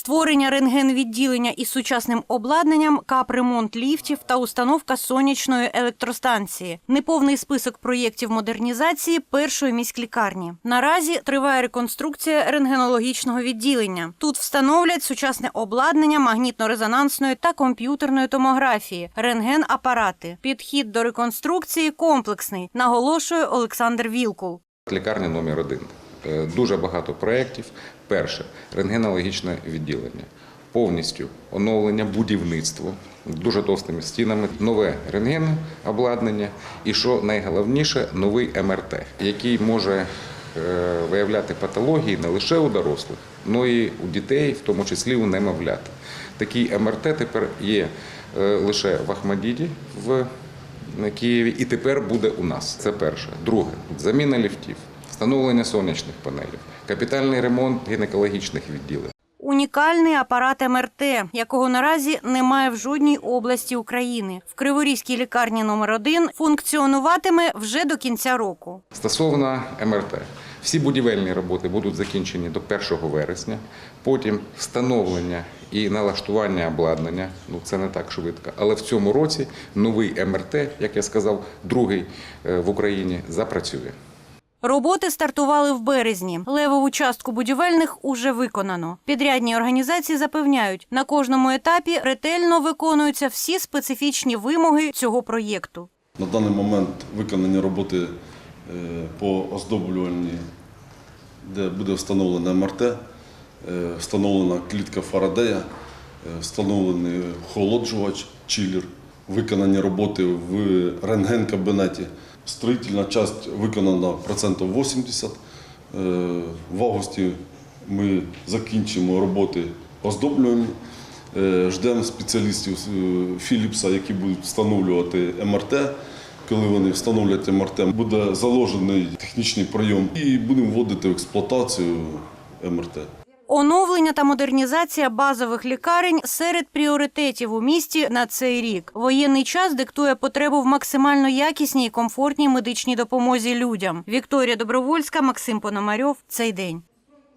створення рентген-відділення із сучасним обладнанням, капремонт ліфтів та установка сонячної електростанції. Неповний список проєктів модернізації першої міськлікарні. Наразі триває реконструкція рентгенологічного відділення. Тут встановлять сучасне обладнання магнітно-резонансної та комп'ютерної томографії, рентген-апарати. Підхід до реконструкції комплексний, наголошує Олександр Вілкул. Лікарня номер один. Е, Дуже багато проєктів. Перше рентгенологічне відділення. Повністю оновлення будівництво дуже товстими стінами, нове рентген обладнання і що найголовніше, новий МРТ, який може е, виявляти патології не лише у дорослих, але й у дітей, в тому числі у немовлят. Такий МРТ тепер є е, лише в Ахмадіді в Києві і тепер буде у нас. Це перше. Друге заміна ліфтів, встановлення сонячних панелів, капітальний ремонт гінекологічних відділень. Унікальний апарат МРТ, якого наразі немає в жодній області України. В Криворізькій лікарні номер 1 функціонуватиме вже до кінця року. Стосовно МРТ, всі будівельні роботи будуть закінчені до 1 вересня. Потім встановлення і налаштування обладнання. Ну це не так швидко. Але в цьому році новий МРТ, як я сказав, другий е, в Україні запрацює. Роботи стартували в березні. Левову частку будівельних уже виконано. Підрядні організації запевняють, на кожному етапі ретельно виконуються всі специфічні вимоги цього проєкту. На даний момент виконані роботи е, по оздоблюванні, де буде встановлена МРТ, е, встановлена клітка Фарадея, е, встановлений холоджувач, чилер, виконані роботи в рентген-кабінеті. Строїтельна частина виконана процентів 80. Е, В августі ми закінчимо роботи оздоблювання. Е, Ждемо спеціалістів е, Філіпса, які будуть встановлювати МРТ. Коли вони встановлять МРТ, буде заложений технічний прийом і будемо вводити в експлуатацію МРТ. Оновлення та модернізація базових лікарень серед пріоритетів у місті на цей рік. Воєнний час диктує потребу в максимально якісній і комфортній медичній допомозі людям. Вікторія Добровольська, Максим Пономарьов. Цей день.